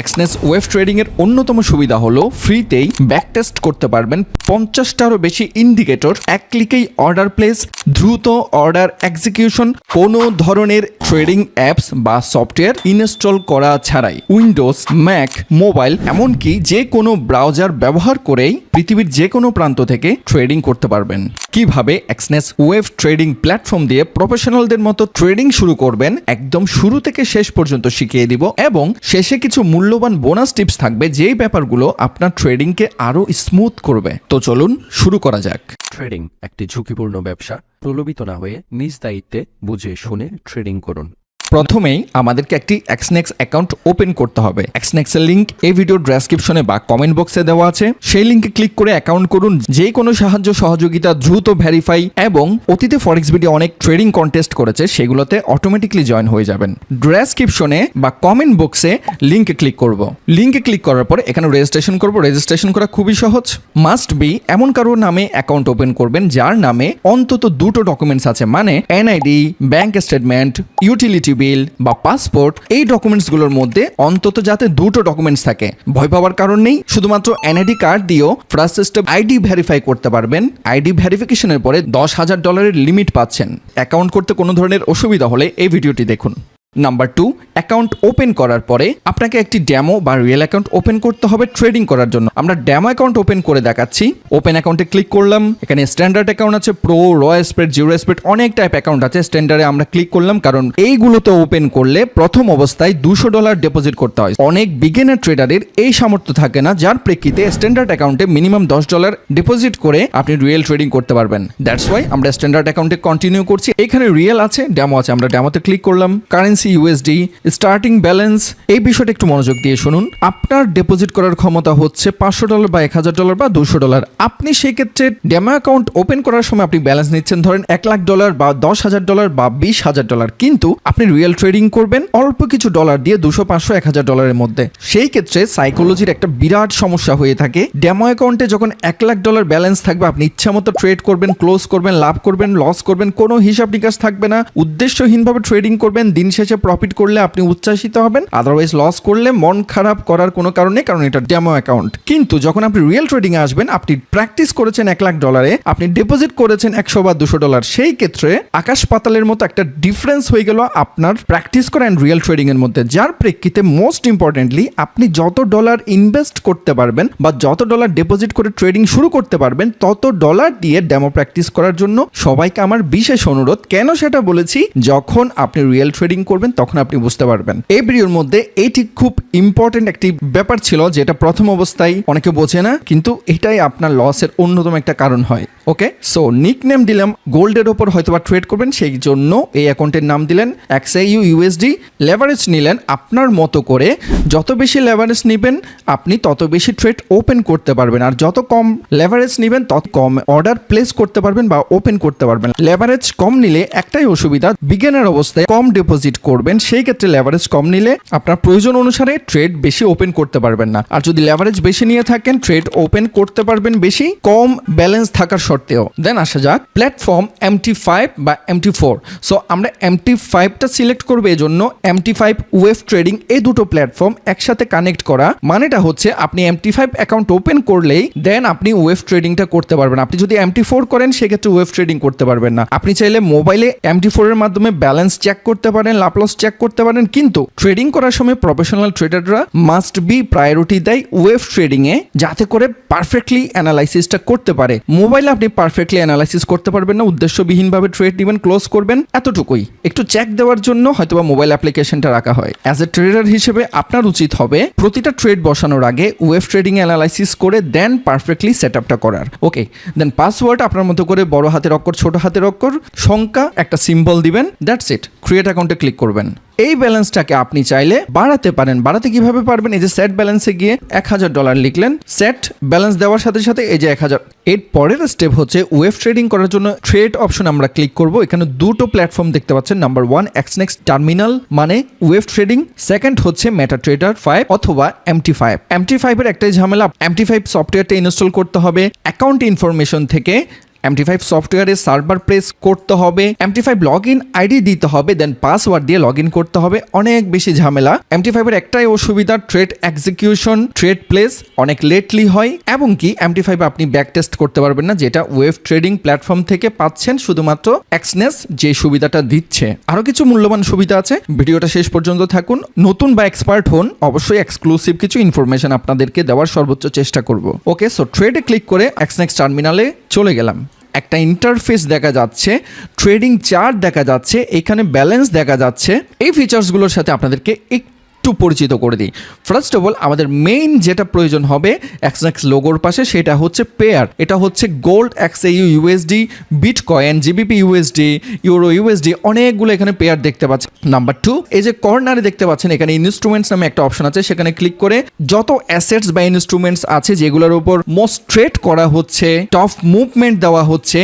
Exness web trading এর অন্যতম সুবিধা হলো ফ্রিতেই ব্যাক টেস্ট করতে পারবেন পঞ্চাশটারও বেশি ইন্ডিকেটর এক ক্লিকেই অর্ডার প্লেস দ্রুত অর্ডার এক্সিকিউশন কোনো ধরনের ট্রেডিং অ্যাপস বা সফটওয়্যার ইনস্টল করা ছাড়াই। উইন্ডোজ ম্যাক মোবাইল এমনকি যে কোনো ব্রাউজার ব্যবহার করেই পৃথিবীর যে কোনো প্রান্ত থেকে ট্রেডিং করতে পারবেন। কীভাবে এক্সনেস ওয়েব ট্রেডিং প্ল্যাটফর্ম দিয়ে প্রফেশনালদের মতো ট্রেডিং শুরু করবেন, একদম শুরু থেকে শেষ পর্যন্ত শিখিয়ে দিব এবং শেষে কিছু মূল্যবান বোনাস টিপস থাকবে যেই ব্যাপারগুলো আপনার ট্রেডিংকে আরও স্মুথ করবে। তো চলুন শুরু করা যাক। ট্রেডিং একটি ঝুঁকিপূর্ণ ব্যবসা। প্রলোভিত না হয়ে নিজ দায়িত্বে বুঝে শুনে ট্রেডিং করুন। প্রথমেই আমাদেরকে একটি এক্সনেক্স অ্যাকাউন্ট ওপেন করতে হবে। এক্সনেক্সের লিঙ্ক এই ভিডিওর ডেসক্রিপশনে বা কমেন্ট বক্সে দেওয়া আছে। সেই লিঙ্কে ক্লিক করে অ্যাকাউন্ট করুন যে কোনো সাহায্য সহযোগিতা দ্রুত ভেরিফাই এবং অতীতে ফরেক্স ভিডিও অনেক ট্রেডিং কন্টেস্ট করেছে, সেগুলোতে অটোমেটিকলি জয়েন হয়ে যাবেন। ডেসক্রিপশনে বা কমেন্ট বক্সে লিঙ্কে ক্লিক করব। লিঙ্কে ক্লিক করার পরে এখানে রেজিস্ট্রেশন করব। রেজিস্ট্রেশন করা খুবই সহজ। মাস্ট বি এমন কারোর নামে অ্যাকাউন্ট ওপেন করবেন, যার নামে অন্তত দুটো ডকুমেন্টস আছে। মানে NID bank statement utility bill বা পাসপোর্ট, এই ডকুমেন্টসগুলোর মধ্যে অন্তত যাতে দুটো ডকুমেন্টস থাকে। ভয় পাওয়ার কারণ নেই, শুধুমাত্র এনআইডি কার্ড দিয়েও ফার্স্ট স্টেপ আইডি ভেরিফাই করতে পারবেন। আইডি ভেরিফিকেশনের পরে দশ হাজার ডলারের লিমিট পাচ্ছেন। অ্যাকাউন্ট করতে কোনো ধরনের অসুবিধা হলে এই ভিডিওটি দেখুন। নাম্বার টু অ্যাকাউন্ট ওপেন করার পরে আপনাকে একটি ড্যামো বা রিয়েল অ্যাকাউন্ট ওপেন করতে হবে ট্রেডিং করার জন্য। আমরা ড্যামো অ্যাকাউন্ট ওপেন করে দেখাচ্ছি। ওপেন অ্যাকাউন্টে ক্লিক করলাম। এখানে স্ট্যান্ডার্ড অ্যাকাউন্ট আছে, pro, raw spread, zero spread, অনেক টাইপ অ্যাকাউন্ট আছে। স্ট্যান্ডার্ডে আমরা ক্লিক করলাম কারণ এইগুলোতে ওপেন করলে প্রথম অবস্থায় দুশো ডলার ডিপোজিট করতে হয়। অনেক বিগিনার ট্রেডারের এই সামর্থ্য থাকে না, যার প্রেক্ষিতে স্ট্যান্ডার্ড অ্যাকাউন্টে মিনিমাম দশ ডলার ডিপোজিট করে আপনি রিয়েল ট্রেডিং করতে পারবেন। দ্যাটস ওয়াই আমরা স্ট্যান্ডার্ড অ্যাকাউন্টে কন্টিনিউ করছি। এখানে রিয়েল আছে ড্যামো আছে। আমরা ড্যামোতে ক্লিক করলাম। কারেন্সি ইউএসডি স্টার্টিং ব্যালেন্স এই বিষয়টা একটু মনোযোগ দিয়ে শুনুন। আপনার ডিপোজিট করার ক্ষমতা হচ্ছে পাঁচশো ডলার বা এক হাজার ডলার বা দুশো ডলার আপনি সেই ক্ষেত্রে ডেমো অ্যাকাউন্ট ওপেন করার সময় আপনি ব্যালেন্স নিচ্ছেন, ধরেন এক লাখ ডলার বা দশ হাজার ডলার বা বিশ হাজার ডলার কিন্তু আপনি রিয়েল ট্রেডিং করবেন, অল্প কিছু ডলার দিয়ে দুশো, পাঁচশো, এক হাজার ডলারের মধ্যে। সেই ক্ষেত্রে সাইকোলজির একটা বিরাট সমস্যা হয়ে থাকে। ডেমো অ্যাকাউন্টে যখন এক লাখ ডলার ব্যালেন্স থাকবে, আপনি ইচ্ছা মতো ট্রেড করবেন ক্লোজ করবেন, লাভ করবেন লস করবেন, কোনো হিসাব নিকাশ থাকবে না। উদ্দেশ্যহীনভাবে ট্রেডিং করবেন, দিন শেষে প্রফিট করলে আপনি উচ্ছ্বাসিত হবেন আদারওয়াইজ লস করলে মন খারাপ করার কোনো কারণে, কারণ এটা ডেমো অ্যাকাউন্ট কিন্তু যখন আপনি রিয়েল ট্রেডিং এ আসবেন, আপনি প্র্যাকটিস করেছেন এক লাখ ডলারে আপনি ডিপোজিট করেছেন একশো বা দুশো ডলার সেই ক্ষেত্রে আকাশ পাতালের মতো একটা ডিফারেন্স হয়ে গেল আপনার প্র্যাকটিস করা অ্যান্ড রিয়েল ট্রেডিং এর মধ্যে। যার প্রেক্ষিতে মোস্ট ইম্পর্টেন্টলি আপনি যত ডলার ইনভেস্ট করতে পারবেন বা যত ডলার ডিপোজিট করে ট্রেডিং শুরু করতে পারবেন, তত ডলার দিয়ে ডেমো প্র্যাকটিস করার জন্য সবাইকে আমার বিশেষ অনুরোধ। কেন সেটা বলেছি? যখন আপনি রিয়েল ট্রেডিং করবেন, তখন আপনি বুঝতে পারবেন। এই ভিডিওর মধ্যে এটি খুব ইম্পর্টেন্ট একটি ব্যাপার ছিল, যেটা প্রথম অবস্থায় অনেকে বোঝে না, কিন্তু এটাই আপনার লসের অন্যতম একটা কারণ হয়। ওকে সো নিক নেম দিলাম গোল্ডের ওপর হয়তো বা ট্রেড করবেন, সেই জন্য এই অ্যাকাউন্টের নাম দিলেন এক্সআইইউ ইউএসডি লেভারেজ নিলেন আপনার মতো করে। যত বেশি লেভারেজ নেবেন, আপনি তত বেশি ট্রেড ওপেন করতে পারবেন। আর যত কম লেভারেজ নেবেন, তত কম অর্ডার প্লেস করতে পারবেন বা ওপেন করতে পারবেন। লেভারেজ কম নিলে একটাই অসুবিধা বিজ্ঞানের অবস্থায় কম ডিপোজিট করবেন। সেই ক্ষেত্রে লেভারেজ কম নিলে আপনার প্রয়োজন অনুসারে ট্রেড বেশি ওপেন করতে পারবেন না। আর যদি লেভারেজ বেশি নিয়ে থাকেন ট্রেড ওপেন করতে পারবেন বেশি। কম ব্যালেন্স থাকার সত্ত্বেও দেন আসা যাক প্ল্যাটফর্ম এমটি ফাইভ বা এমটি ফোর সো আমরা এমটি ফাইভটা সিলেক্ট করব এই জন্য এমটি ফাইভ ওয়েব ট্রেডিং এই দুটো প্ল্যাটফর্ম একসাথে কানেক্ট করা। মানেটা হচ্ছে আপনি এমটি ফাইভ অ্যাকাউন্ট ওপেন করলেই দেন আপনি ওয়েব ট্রেডিংটা করতে পারবেন। আপনি যদি এমটি ফোর করেন, সেক্ষেত্রে ওয়েব ট্রেডিং করতে পারবেন না। আপনি চাইলে মোবাইলে এমটি ফোর এর মাধ্যমে ব্যালেন্স চেক করতে পারেন লাপ্লস চেক করতে পারেন। কিন্তু ট্রেডিং করার সময় প্রফেশনাল ট্রেডাররা মাস্ট বি প্রায়োরিটি দেয় ওয়েব ট্রেডিং এ যাতে করে পারফেক্টলি অ্যানালাইসিসটা করতে পারে। মোবাইলে আপনি পারফেক্টলি অ্যানালাইসিস করতে পারবেন না, উদ্দেশ্যবিহীনভাবে ট্রেড নেবেন ক্লোজ করবেন, এতটুকুই। একটু চেক দেওয়ার জন্য হয়তোবা মোবাইল অ্যাপ্লিকেশনটা রাখা হয়। অ্যাজ এ ট্রেডার হিসেবে আপনার উচিত হবে প্রতিটা ট্রেড বসানোর আগে ওয়েব ট্রেডিং অ্যানালাইসিস করে দেন পারফেক্টলি সেট আপটা করার। ওকে দেন পাসওয়ার্ড আপনার মতো করে বড় হাতের অক্ষর, ছোট হাতের অক্ষর, সংখ্যা, একটা সিম্বল দিবেন দ্যাটস ইট ক্রিয়েট অ্যাকাউন্টে ক্লিক করবেন। এই ব্যালেন্সটাকে আপনি চাইলে বাড়াতে পারেন। বাড়াতে কীভাবে পারবেন? এই যে সেট ব্যালেন্সে গিয়ে এক হাজার ডলার লিখলেন। সেট ব্যালেন্স দেওয়ার সাথে সাথে এই যে এক হাজার। এর পরের স্টেপ হচ্ছে ওয়েব ট্রেডিং করার জন্য ট্রেড অপশন আমরা ক্লিক করব। এখানে দুটো প্ল্যাটফর্ম দেখতে পাচ্ছেন। নাম্বার ওয়ান এক্সনেক্স টার্মিনাল মানে ওয়েব ট্রেডিং সেকেন্ড হচ্ছে মেটা ট্রেডার ফাইভ অথবা এমটি ফাইভ এমটি ফাইভের একটাই ঝামেলা। এমটি ফাইভ সফটওয়্যারটা ইনস্টল করতে হবে। অ্যাকাউন্ট ইনফরমেশন থেকে এমটি ফাইভ সফটওয়্যারে সার্ভার প্রেস করতে হবে MT five log in ID দিতে হবে দেন পাসওয়ার্ড দিয়ে লগ ইন করতে হবে। অনেক বেশি ঝামেলা। এমটি ফাইভের একটাই অসুবিধা ট্রেড এক্সিকিউশন ট্রেড প্লেস অনেক লেটলি হয়, এবং কি এমটি ফাইভ আপনি ব্যাক টেস্ট করতে পারবেন না, যেটা ওয়েব ট্রেডিং প্ল্যাটফর্ম থেকে পাচ্ছেন শুধুমাত্র এক্সনেস যে সুবিধাটা দিচ্ছে। আরও কিছু মূল্যবান সুবিধা আছে, ভিডিওটা শেষ পর্যন্ত থাকুন। নতুন বা এক্সপার্ট হন, অবশ্যই এক্সক্লুসিভ কিছু ইনফরমেশন আপনাদেরকে দেওয়ার সর্বোচ্চ চেষ্টা করব। ওকে সো ট্রেডে ক্লিক করে এক্সনেক্স টার্মিনালে চলে গেলাম। একটা ইন্টারফেস দেখা যাচ্ছে ট্রেডিং চার্ট দেখা যাচ্ছে, এখানে ব্যালেন্স দেখা যাচ্ছে। এই ফিচার্সগুলোর সাথে আপনাদেরকে একটু পরিচিত করে দিই। ফার্স্ট অফ অল আমাদের মেইন যেটা প্রয়োজন হবে এক্সনেক্স লোগোর পাশে, সেটা হচ্ছে পেয়ার এটা হচ্ছে gold XAU USD bitcoin GBP USD euro USD অনেকগুলো এখানে পেয়ার দেখতে পাচ্ছেন নাম্বার টু এই যে কর্নারে দেখতে পাচ্ছেন, এখানে ইনস্ট্রুমেন্টস নামে একটা অপশন আছে, সেখানে ক্লিক করে যত অ্যাসেটস বা ইনস্ট্রুমেন্টস আছে, যেগুলোর উপর মোস্ট ট্রেড করা হচ্ছে টপ মুভমেন্ট দেওয়া হচ্ছে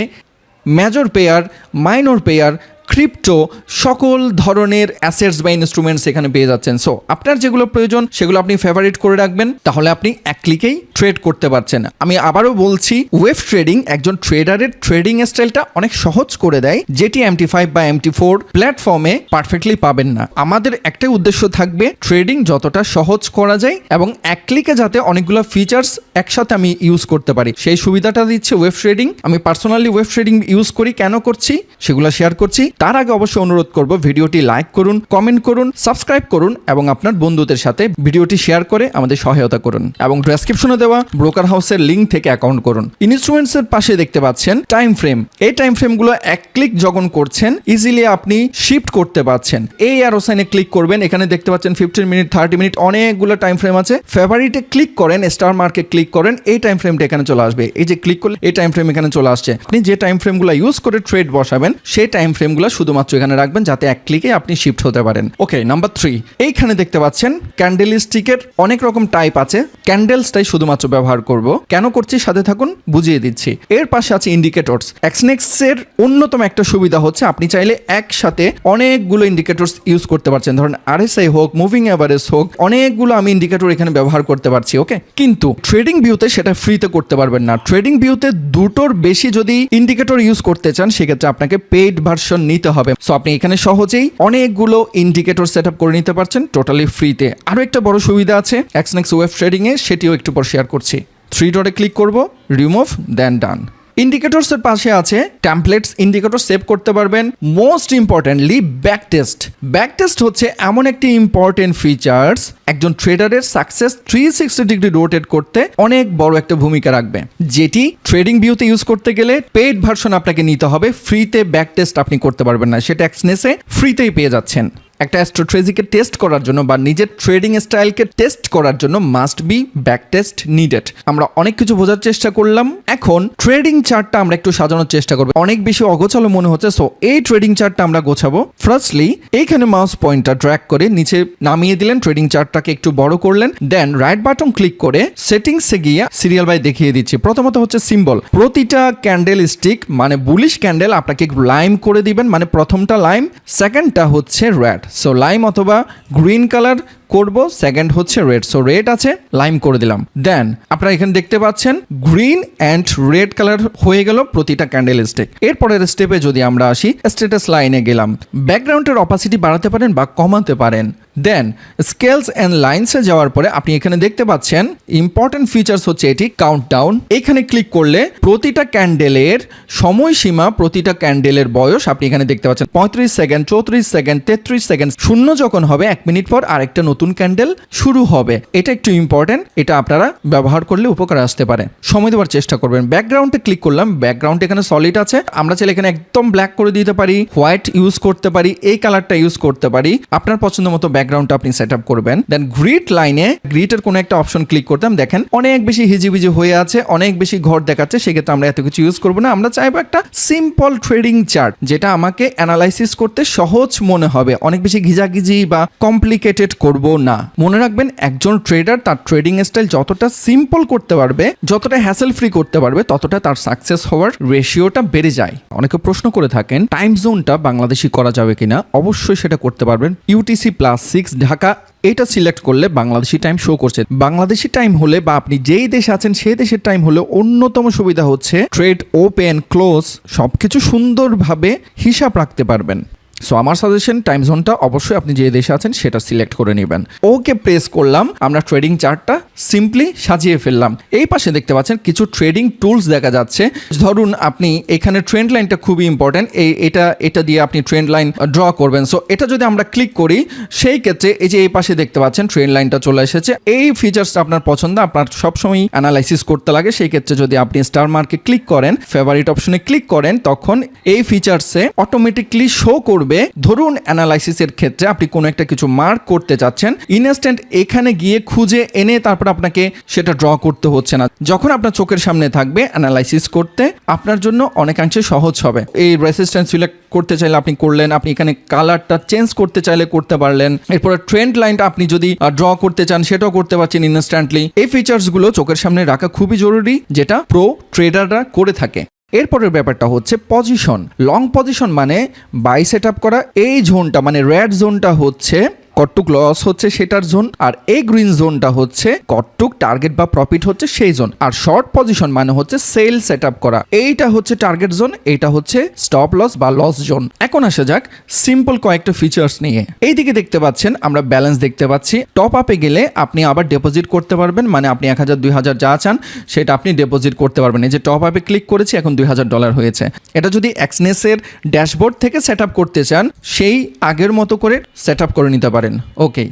major pair minor pair crypto সকল ধরনের অ্যাসেটস বা ইনস্ট্রুমেন্টস এখানে পেয়ে যাচ্ছেন। সো আপনার যেগুলো প্রয়োজন, সেগুলো আপনি ফেভারিট করে রাখবেন, তাহলে আপনি এক ক্লিকেই ট্রেড করতে পারছেন। আমি আবারও বলছি ওয়েব ট্রেডিং একজন ট্রেডারের ট্রেডিং স্টাইলটা অনেক সহজ করে দেয়, যেটি এমটি ফাইভ বা এমটি ফোর প্ল্যাটফর্মে পারফেক্টলি পাবেন না। আমাদের একটাই উদ্দেশ্য থাকবে ট্রেডিং যতটা সহজ করা যায় এবং এক ক্লিকে যাতে অনেকগুলো ফিচার্স একসাথে আমি ইউজ করতে পারি। সেই সুবিধাটা দিচ্ছে ওয়েব ট্রেডিং আমি পার্সোনালি ওয়েব ট্রেডিং ইউজ করি। কেন করছি? সেগুলো শেয়ার করছি। তার আগে অবশ্যই অনুরোধ করব ভিডিওটি লাইক করুন, কমেন্ট করুন, সাবস্ক্রাইব করুন এবং আপনার বন্ধুদের সাথে ভিডিওটি শেয়ার করে আমাদের সহায়তা করুন এবং ডেসক্রিপশনে দেওয়া ব্রোকার হাউসের লিঙ্ক থেকে অ্যাকাউন্ট করুন। ইনস্ট্রুমেন্টস এর পাশে দেখতে পাচ্ছেন টাইম ফ্রেম এই টাইম ফ্রেমগুলো এক ক্লিক যখন করছেন ইজিলি আপনি শিফট করতে পারছেন। এই অ্যারো সাইনে ক্লিক করবেন, এখানে দেখতে পাচ্ছেন ফিফটিন মিনিট থার্টি মিনিট অনেকগুলো টাইম ফ্রেম আছে। ফেভারিটে ক্লিক করেন স্টার মার্কে ক্লিক করেন, এই টাইম ফ্রেমটা এখানে চলে আসবে। এই যে ক্লিক করলে এই টাইম ফ্রেম এখানে চলে আসছে। আপনি যে টাইম ফ্রেমগুলো ইউজ করে ট্রেড বসাবেন, সেই টাইম ফ্রেমগুলো শুধুমাত্র এখানে রাখবেন যাতে এক ক্লিকে আপনি শিফট হতে পারেন। ওকে নাম্বার থ্রি এইখানে দেখতে পাচ্ছেন ক্যান্ডেল স্টিকের অনেক রকম টাইপ আছে। ক্যান্ডেলসটাই শুধুমাত্র ব্যবহার করব। কেন করছি? সাথে থাকুন, বুঝিয়ে দিচ্ছি। এর পাশে আছে ইন্ডিকেটরস এক্সনেক্সের অন্যতম একটা সুবিধা হচ্ছে, আপনি চাইলে একসাথে অনেকগুলো ইন্ডিকেটরস ইউজ করতে পারছেন। ধরেন আরএসআই হোক মুভিং অ্যাভারেজ হোক, অনেকগুলো আমি ইন্ডিকেটর এখানে ব্যবহার করতে পারছি ওকে কিন্তু ট্রেডিং ভিউতে সেটা ফ্রিতে করতে পারবেন না। ট্রেডিং ভিউতে দুটোর বেশি যদি ইন্ডিকেটর ইউজ করতে চান, সেক্ষেত্রে আপনাকে পেইড ভার্সন নিতে হবে। সো আপনি এখানে সহজেই অনেকগুলো ইন্ডিকেটর সেট আপ করে নিতে পারছেন টোটালি ফ্রিতে আরও একটা বড় সুবিধা আছে এক্সনেক্স ওয়েব ট্রেডিংয়ে সেটিও একটু পর শেয়ার করছি। থ্রি ডটে ক্লিক করব রিমুভ দেন ডান ইন্ডিকেটরস এর পাশে আছে ট্যাম্পলেটস ইন্ডিকেটর সেভ করতে পারবেন। Most importantly back test back test হচ্ছে এমন একটি ইম্পর্টেন্ট ফিচার্স একজন ট্রেডারের success three sixty degree rotate করতে অনেক বড় একটা ভূমিকা রাখবে। যেটি ট্রেডিং ভিউতে ইউজ করতে গেলে পেইড ভার্সন আপনাকে নিতে হবে। ফ্রিতে ব্যাক টেস্ট আপনি করতে পারবেন না। সেটা এক্সনেসে ফ্রিতেই পেয়ে যাচ্ছেন। একটা অ্যাস্ট্রোট্রেজিকে টেস্ট করার জন্য বা নিজের ট্রেডিং স্টাইলকে টেস্ট করার জন্য must be back test needed আমরা অনেক কিছু বোঝার চেষ্টা করলাম। এখন ট্রেডিং চার্টটা আমরা একটু সাজানোর চেষ্টা করব। অনেক বেশি অগোছালো মনে হচ্ছে সো এই ট্রেডিং চার্টটা আমরা গোছাবো। ফার্স্টলি এইখানে মাউস পয়েন্টটা ড্র্যাগ করে নিচে নামিয়ে দিলেন ট্রেডিং চার্টটাকে একটু বড় করলেন দেন রাইট বাটন ক্লিক করে সেটিংসে গিয়ে সিরিয়াল বাই দেখিয়ে দিচ্ছি। প্রথমত হচ্ছে সিম্বল প্রতিটা ক্যান্ডেল স্টিক মানে বুলিশ ক্যান্ডেল আপনাকে লাইম করে দিবেন মানে প্রথমটা লাইম সেকেন্ডটা হচ্ছে রেড সো লাইম অথবা গ্রিন কালার করব সেকেন্ড হচ্ছে রেড সো রেড আছে লাইম করে দিলাম। দেন আপনারা এখানে দেখতে পাচ্ছেন গ্রিন অ্যান্ড রেড কালার হয়ে গেল প্রতিটা ক্যান্ডেল স্টিক এরপরের স্টেপে যদি আমরা আসি স্ট্যাটাস লাইনে গেলাম। ব্যাকগ্রাউন্ডের অপাসিটি বাড়াতে পারেন বা কমাতে পারেন। দেন স্কেলস অ্যান্ড লাইন্সে যাওয়ার পরে আপনি এখানে দেখতে পাচ্ছেন ইম্পর্টেন্ট ফিচার্স হচ্ছে এটি কাউন্টডাউন এখানে ক্লিক করলে প্রতিটা ক্যান্ডেলের সময়সীমা, প্রতিটা ক্যান্ডেলের বয়স আপনি এখানে দেখতে পাচ্ছেন, পঁয়ত্রিশ সেকেন্ড, চৌত্রিশ সেকেন্ড, তেত্রিশ সেকেন্ড, শূন্য যখন হবে, এক মিনিট পর আরেকটা নতুন ক্যান্ডেল শুরু হবে। এটা একটু ইম্পর্টেন্ট এটা আপনারা ব্যবহার করলে উপকার আসতে পারে। সময় দেওয়ার চেষ্টা করবেন। ব্যাকগ্রাউন্ডে ক্লিক করলাম। ব্যাকগ্রাউন্ড এখানে সলিড আছে। আমরা চাইলে এখানে একদম ব্ল্যাক করে দিতে পারি হোয়াইট ইউজ করতে পারি, এই কালারটা ইউজ করতে পারি। আপনার পছন্দ মতো ব্যাকগ্রাউন্ডটা আপনি সেট আপ করবেন দেন গ্রিড লাইনে গ্রিটের কোনো একটা অপশন ক্লিক করতাম দেখেন, অনেক বেশি হিজিবিজি হয়ে আছে, অনেক বেশি ঘর দেখাচ্ছে, সেক্ষেত্রে আমরা এত কিছু ইউজ করব না। আমরা চাইব একটা সিম্পল ট্রেডিং চার্ট যেটা আমাকে অ্যানালাইসিস করতে সহজ মনে হবে। অনেক বেশি ঘিজাঘিজি বা কমপ্লিকেটেড করব না। মনে রাখবেন, একজন ট্রেডার তার ট্রেডিং স্টাইল যতটা সিম্পল করতে পারবে, যতটা হ্যাসেল ফ্রি করতে পারবে, ততটা তার সাকসেস হওয়ার রেশিওটা বেড়ে যায়। অনেকে প্রশ্ন করে থাকেন টাইম জোনটা বাংলাদেশি করা যাবে কিনা? অবশ্যই সেটা করতে পারবেন। ইউটিসি প্লাস সিক্স ঢাকা, এটা সিলেক্ট করলে বাংলাদেশি টাইম শো করছে। বাংলাদেশি টাইম হলে বা আপনি যেই দেশে আছেন, সেই দেশের টাইম হলে অন্যতম সুবিধা হচ্ছে ট্রেড ওপেন ক্লোজ সবকিছু সুন্দরভাবে হিসাব রাখতে পারবেন। সো আমার সাজেশন টাইম জোনটা অবশ্যই আপনি যে দেশে আছেন সেটা সিলেক্ট করে নেবেন। ওকে প্রেস করলাম। আমরা ট্রেডিং চার্টটা সিম্পলি সাজিয়ে ফেললাম। এই পাশে দেখতে পাচ্ছেন কিছু ট্রেডিং টুলস দেখা যাচ্ছে। ধরুন আপনি এখানে ট্রেন্ড লাইনটা খুবই ইম্পর্টেন্ট এই, এটা এটা দিয়ে আপনি ট্রেন্ড লাইন ড্র করবেন। সো এটা যদি আমরা ক্লিক করি, সেই ক্ষেত্রে এই যে এই পাশে দেখতে পাচ্ছেন ট্রেন্ড লাইনটা চলে এসেছে। এই ফিচার্সটা আপনার পছন্দ, আপনার সবসময় অ্যানালাইসিস করতে লাগে। সেই ক্ষেত্রে যদি আপনি স্টার মার্কে ক্লিক করেন ফেভারিট অপশনে ক্লিক করেন, তখন এই ফিচার্সে অটোমেটিকলি শো করবে। ধরুন অ্যানালাইসিসের ক্ষেত্রে আপনি কোনো একটা কিছু মার্ক করতে চাচ্ছেন ইনস্ট্যান্ট এখানে গিয়ে খুঁজে এনে তারপর আপনাকে সেটা ড্র করতে হচ্ছে না। যখন আপনার চোখের সামনে থাকবে অ্যানালাইসিস করতে, আপনার জন্য অনেকাংশে সহজ হবে। এই রেসিস্ট্যান্স সিলেক্ট করতে চাইলে আপনি করলেন, আপনি এখানে কালারটা চেঞ্জ করতে চাইলে করতে পারলেন। এরপরে ট্রেন্ড লাইনটা আপনি যদি ড্র করতে চান, সেটাও করতে পারছেন ইনস্ট্যান্টলি এই ফিচার্সগুলো চোখের সামনে রাখা খুবই জরুরি, যেটা প্রো ট্রেডাররা করে থাকে। এরপরের ব্যাপারটা হচ্ছে পজিশন লং পজিশন মানে বাই সেট আপ করা, এই জোনটা মানে রেড জোনটা হচ্ছে কটটুক লস হচ্ছে সেটার জোন আর এই গ্রিন জোনটা হচ্ছে কটটুক টার্গেট বা প্রফিট হচ্ছে সেই জোন আর শর্ট পজিশন মানে হচ্ছে সেল সেট আপ করা। এইটা হচ্ছে টার্গেট জোন এটা হচ্ছে স্টপ লস বা লস জোন এখন আসা যাক সিম্পল কয়েকটা ফিচার্স নিয়ে। এইদিকে দেখতে পাচ্ছেন, আমরা ব্যালেন্স দেখতে পাচ্ছি। টপ আপে গেলে আপনি আবার ডিপোজিট করতে পারবেন মানে আপনি এক হাজার, দুই হাজার যা চান, সেটা আপনি ডিপোজিট করতে পারবেন। এই যে টপ আপে ক্লিক করেছি, এখন দুই হাজার ডলার হয়েছে। এটা যদি এক্সনেসের ড্যাশবোর্ড থেকে সেট আপ করতে চান, সেই আগের মতো করে সেট আপ করে নিতে পারেন। ওকে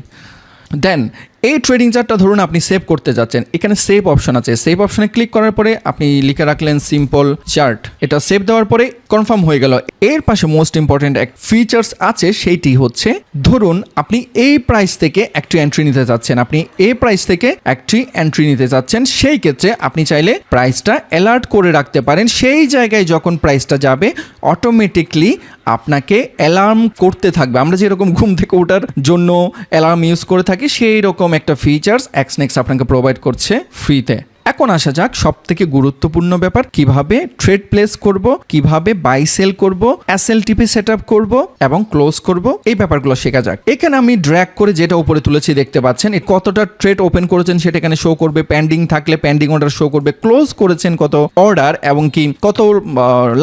দেন এই ট্রেডিং চার্টটা ধরুন আপনি সেভ করতে যাচ্ছেন। এখানে সেভ অপশন আছে। সেভ অপশনে ক্লিক করার পরে আপনি লিখে রাখলেন সিম্পল চার্ট এটা সেভ দেওয়ার পরে কনফার্ম হয়ে গেল। এর পাশে মোস্ট ইম্পর্টেন্ট এক ফিচার্স আছে, সেইটি হচ্ছে ধরুন আপনি এই প্রাইস থেকে একটি এন্ট্রি নিতে চাচ্ছেন আপনি এই প্রাইস থেকে একটি এন্ট্রি নিতে চাচ্ছেন সেই ক্ষেত্রে আপনি চাইলে প্রাইসটা অ্যালার্ট করে রাখতে পারেন। সেই জায়গায় যখন প্রাইসটা যাবে অটোমেটিকলি আপনাকে অ্যালার্ম করতে থাকবে। আমরা যেরকম ঘুম থেকে ওঠার জন্য অ্যালার্ম ইউজ করে থাকি সেই রকম একটা ফিচার্স এক্সনেক্স আপনাকে প্রোভাইড করছে ফ্রিতে এখন আসা যাক সব থেকে গুরুত্বপূর্ণ ব্যাপার, কীভাবে ট্রেড প্লেস করব, কীভাবে বাই সেল করব এসএল টিপি সেট আপ করব এবং ক্লোজ করব, এই ব্যাপারগুলো শেখা যাক। এখানে আমি ড্র্যাগ করে যেটা উপরে তুলেছি দেখতে পাচ্ছেন কতটা ট্রেড ওপেন করেছেন সেটা এখানে শো করবে পেন্ডিং থাকলে পেন্ডিং অর্ডার শো করবে ক্লোজ করেছেন কত অর্ডার এবং কি কত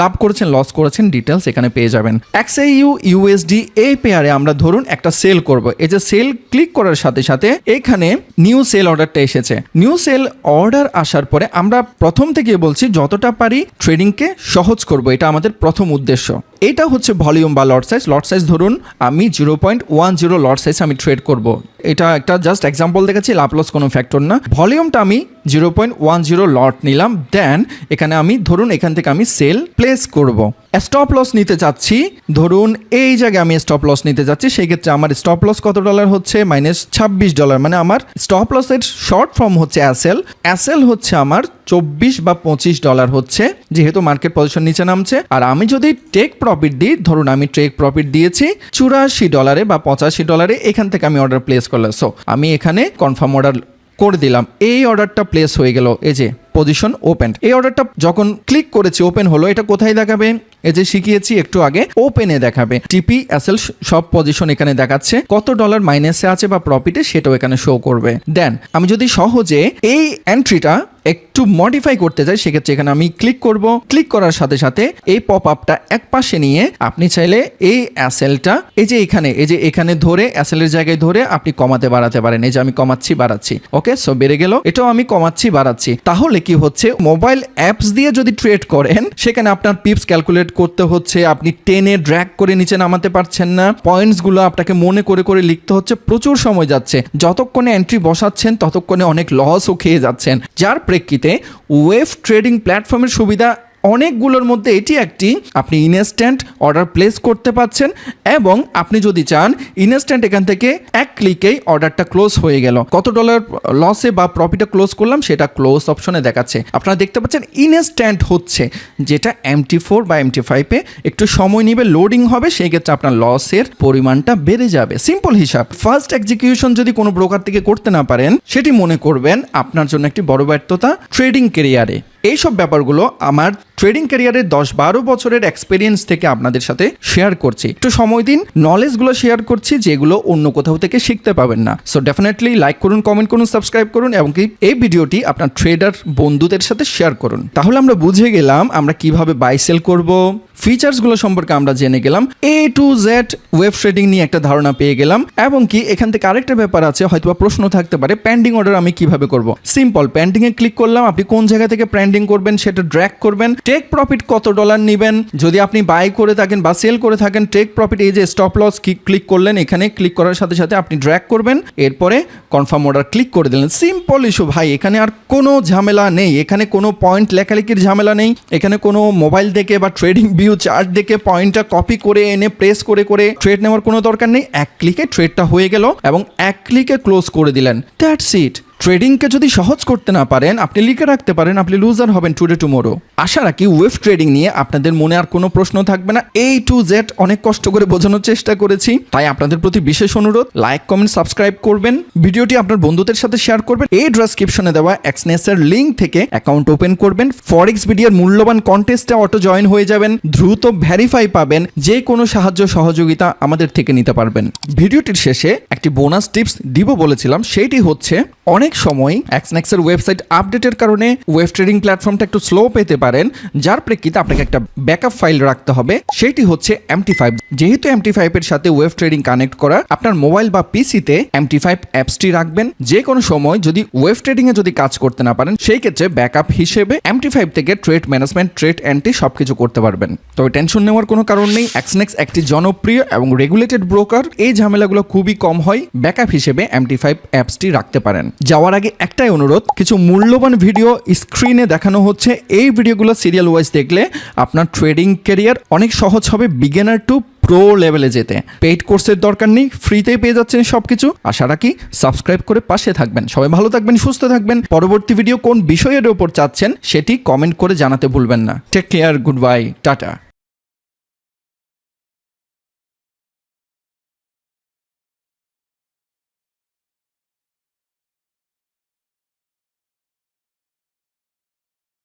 লাভ করেছেন লস করেছেন ডিটেলস এখানে পেয়ে যাবেন। এক্সআইইউ ইউএসডি এই পেয়ারে আমরা ধরুন একটা সেল করব, এই যে সেল ক্লিক করার সাথে সাথে এখানে নিউ সেল অর্ডারটা এসেছে। নিউ সেল অর্ডার আসার পরে আমরা প্রথম থেকে বলছি যতটা পারি ট্রেডিংকে সহজ করব, এটা আমাদের প্রথম উদ্দেশ্য। এটা হচ্ছে ভলিউম বা লট সাইজ। লট সাইজ ধরুন, আমি zero point one zero lot size আমি ট্রেড করব। এটা একটা জাস্ট এক্সাম্পল দেখাচ্ছি লাভ লস কোনো ফ্যাক্টর না। ভলিউমটা আমি zero point one zero lot নিলাম, দেন এখানে আমি ধরুন, এখান থেকে আমি সেল প্লেস করব। স্টপ লস নিতে চাচ্ছি, ধরুন এই জায়গায় আমি স্টপ লস নিতে যাচ্ছি, সেই ক্ষেত্রে আমার স্টপ লস কত ডলার হচ্ছে? মাইনাস ছাব্বিশ ডলার মানে আমার স্টপ লসের শর্ট ফর্ম হচ্ছে অ্যাসেল। অ্যাসেল হচ্ছে আমার চব্বিশ বা পঁচিশ ডলার হচ্ছে, যেহেতু মার্কেট পজিশন নিচে নামছে। আর আমি যদি টেক প্রফিট দিই, ধরুন আমি টেক প্রফিট দিয়েছি চুরাশি ডলারে বা পঁচাশি ডলারে এখান থেকে আমি অর্ডার প্লেস করলাম। সো আমি এখানে কনফার্ম অর্ডার করে দিলাম। এই অর্ডারটা প্লেস হয়ে গেল। এই যে পজিশন ওপেন এই অর্ডারটা যখন ক্লিক করেছি ওপেন হলো, এটা কোথায় দেখাবে? এই যে শিখিয়েছি একটু আগে ওপেনে দেখাবে। টিপি এসএল সব পজিশন এখানে দেখাচ্ছে। কত ডলার মাইনাসে আছে বা প্রফিটে সেটাও এখানে শো করবে। দেন আমি যদি সহজে এই এন্ট্রিটা একটু মডিফাই করতে চাই সেক্ষেত্রে এখানে আমি ক্লিক করব। ক্লিক করার সাথে সাথে এই পপ আপটা এক পাশে নিয়ে আপনি চাইলে এই অ্যাসেলটা এই যে এখানে, এই যে এখানে ধরে অ্যাসেলের জায়গায় ধরে আপনি কমাতে বাড়াতে পারেন। এই যে আমি কমাচ্ছি, বাড়াচ্ছি। ওকে সো বেড়ে গেল। এটাও আমি কমাচ্ছি, বাড়াচ্ছি। তাহলে কি হচ্ছে? মোবাইল অ্যাপস দিয়ে যদি ট্রেড করেন, সেখানে আপনার পিপস ক্যালকুলেট করতে হচ্ছে, আপনি টেনে ড্র্যাক করে নিচে নামাতে পারছেন না। পয়েন্টসগুলো আপনাকে মনে করে করে লিখতে হচ্ছে, প্রচুর সময় যাচ্ছে। যতক্ষণে এন্ট্রি বসাচ্ছেন, ততক্ষণে অনেক লসও খেয়ে যাচ্ছেন। যার প্রেক্ষিতে ওয়েভ ট্রেডিং প্ল্যাটফর্মের সুবিধা অনেকগুলোর মধ্যে এটি একটি। আপনি ইনস্ট্যান্ট অর্ডার প্লেস করতে পাচ্ছেন এবং আপনি যদি চান ইনস্ট্যান্ট এখান থেকে এক ক্লিকেই অর্ডারটা ক্লোজ হয়ে গেল। কত ডলার লসে বা প্রফিটে ক্লোজ করলাম, সেটা ক্লোজ অপশনে দেখাচ্ছে। আপনারা দেখতে পাচ্ছেন ইনস্ট্যান্ট হচ্ছে, যেটা এমটি ফোর বা এমটি ফাইভে একটু সময় নিবে লোডিং হবে, সেই ক্ষেত্রে আপনার লসের পরিমাণটা বেড়ে যাবে। সিম্পল হিসাব। ফার্স্ট এক্সিকিউশন যদি কোনো ব্রোকার থেকে করতে না পারেন, সেটি মনে করবেন আপনার জন্য একটি বড় ব্যর্থতা ট্রেডিং কেরিয়ারে এইসব ব্যাপারগুলো আমার ট্রেডিং ক্যারিয়ারের দশ বারো বছরের এক্সপিরিয়েন্স থেকে আপনাদের সাথে শেয়ার করছি। একটু সময় দিন নলেজগুলো শেয়ার করছি যেগুলো অন্য কোথাও থেকে শিখতে পাবেন না। সো ডেফিনেটলি লাইক করুন কমেন্ট করুন সাবস্ক্রাইব করুন এবং কি এই ভিডিওটি আপনার ট্রেডার বন্ধুদের সাথে শেয়ার করুন। তাহলে আমরা বুঝে গেলাম আমরা কীভাবে বাই সেল করব ফিচার্সগুলো সম্পর্কে আমরা জেনে গেলাম। A to Z web trading নিয়ে একটা ধারণা পেয়ে গেলাম, এবং কি এখান থেকে আরেকটা ব্যাপার আছে হয়তো প্রশ্ন থাকতে পারে প্যান্ডিং অর্ডার আমি কীভাবে করব? সিম্পল প্যান্ডিং এ ক্লিক করলাম, আপনি কোন জায়গা থেকে প্যান্ডিং করবেন সেটা ড্র্যাক করবেন টেক প্রফিট কত ডলার নেবেন, যদি আপনি বাই করে থাকেন বা সেল করে থাকেন টেক প্রফিট এই যে স্টপ লস ক্লিক করলেন, এখানে ক্লিক করার সাথে সাথে আপনি ড্র্যাক করবেন, এরপরে কনফার্ম অর্ডার ক্লিক করে দিলেন। সিম্পল ইস্যু ভাই, এখানে আর কোনো ঝামেলা নেই, এখানে কোনো পয়েন্ট লেখালেখির ঝামেলা নেই, এখানে কোনো মোবাইল দেখে বা ট্রেডিং ভিউ চার্ট দেখে পয়েন্টটা কপি করে এনে প্রেস করে করে ট্রেড নেওয়ার কোনো দরকার নেই। এক ক্লিকে ট্রেডটা হয়ে গেল এবং এক ক্লিকে ক্লোজ করে দিলেন। দ্যাটস ইট ট্রেডিংকে যদি সহজ করতে না পারেন, আপনি লিখে রাখতে পারেন, আপনি লুজার হবেন টুডে টুমোরো আশা রাখি ওয়েভ ট্রেডিং নিয়ে আপনাদের মনে আর কোনো প্রশ্ন থাকবে না। এই টু জেড অনেক কষ্ট করে বোঝানোর চেষ্টা করেছি। তাই আপনাদের প্রতি বিশেষ অনুরোধ লাইক কমেন্ট সাবস্ক্রাইব করবেন। ভিডিওটি আপনার বন্ধুদের সাথে শেয়ার করবেন। এই ড্রেসক্রিপশনে দেওয়া এক্সনেসের লিঙ্ক থেকে অ্যাকাউন্ট ওপেন করবেন। ফরেক্স ভিডিওর মূল্যবান কন্টেস্টে অটো জয়েন হয়ে যাবেন। দ্রুত ভ্যারিফাই পাবেন। যে কোনো সাহায্য, সহযোগিতা আমাদের থেকে নিতে পারবেন। ভিডিওটির শেষে একটি বোনাস টিপস দিব বলেছিলাম। সেইটি হচ্ছে অনেক সময় এক্সনেক্সের ওয়েবসাইট আপডেটের কারণে ওয়েব ট্রেডিং প্ল্যাটফর্মটা একটু স্লো পেতে পারেন, যার প্রেক্ষিতে আপনাকে একটা ব্যাকআপ ফাইল রাখতে হবে। সেটি হচ্ছে এমটি ফাইভ যেহেতু এমটি ফাইভের সাথে ওয়েব ট্রেডিং কানেক্ট করা, আপনার মোবাইল বা পিসিতে এমটি ফাইভ অ্যাপসটি রাখবেন। যে কোনো সময় যদি ওয়েব ট্রেডিং এ যদি কাজ করতে না পারেন, সেই ক্ষেত্রে ব্যাকআপ হিসেবে এমটি ফাইভ থেকে ট্রেড ম্যানেজমেন্ট ট্রেড অ্যান্টি সবকিছু করতে পারবেন। তবে টেনশন নেওয়ার কোনো কারণ নেই। এক্সনেক্স একটি জনপ্রিয় এবং রেগুলেটেড ব্রোকার এই ঝামেলাগুলো খুবই কম হয়। ব্যাকআপ হিসেবে এমটি ফাইভ অ্যাপসটি রাখতে পারেন। যাওয়ার আগে একটাই অনুরোধ, কিছু মূল্যবান ভিডিও স্ক্রিনে দেখানো হচ্ছে। এই ভিডিওগুলো সিরিয়াল ওয়াইজ দেখলে আপনার ট্রেডিং ক্যারিয়ার অনেক সহজ হবে বিগিনার টু প্রো লেভেলে যেতে। পেইড কোর্সের দরকার নেই ফ্রিতেই পেয়ে যাচ্ছেন সব কিছু আশা রাখি সাবস্ক্রাইব করে পাশে থাকবেন। সবাই ভালো থাকবেন, সুস্থ থাকবেন। পরবর্তী ভিডিও কোন বিষয়ের ওপর চাচ্ছেন, সেটি কমেন্ট করে জানাতে ভুলবেন না। Take care good bye tata.